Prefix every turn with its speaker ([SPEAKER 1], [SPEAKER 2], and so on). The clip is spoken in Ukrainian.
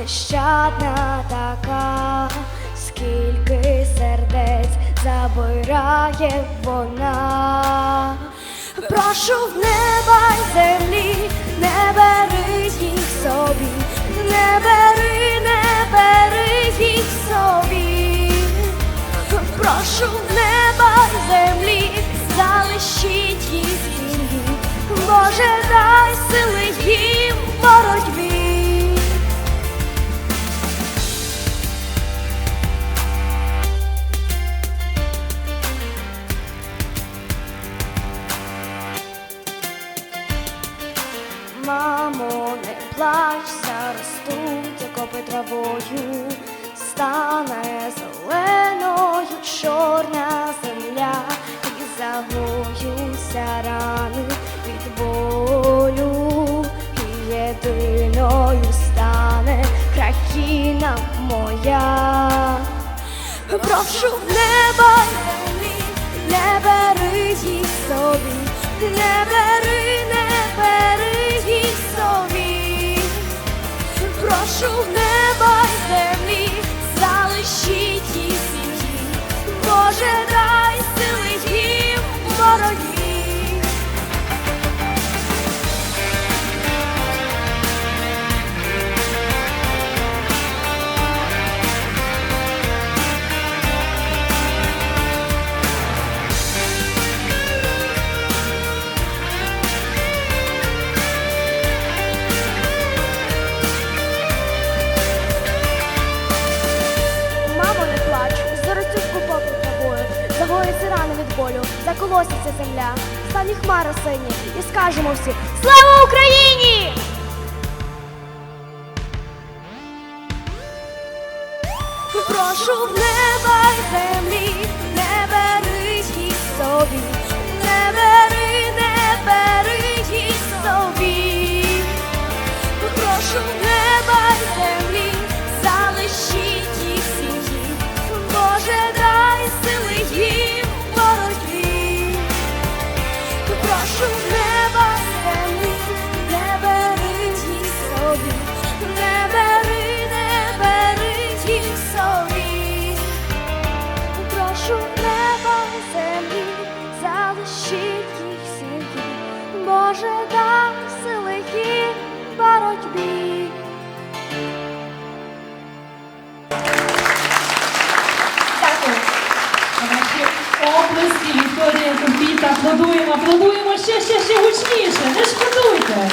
[SPEAKER 1] нещадна така, скільки сердець забирає вона. Прошу в неба Мамо, не плач, заростуть окопи травою, стане зеленою чорна земля, і загоються рани від болю, і єдиною стане країна моя. Прошу в землі, не бери їх собі, не бери, Прошу в болю, заколоситься земля, стане хмара сині, і скажемо всі Слава Україні! Прошу в неба землі, залишіть їх сім'ї, Боже, дай сили їм боротьбі.
[SPEAKER 2] Аплодуємо, аплодуємо ще, ще, ще гучніше. Не шкодуйте.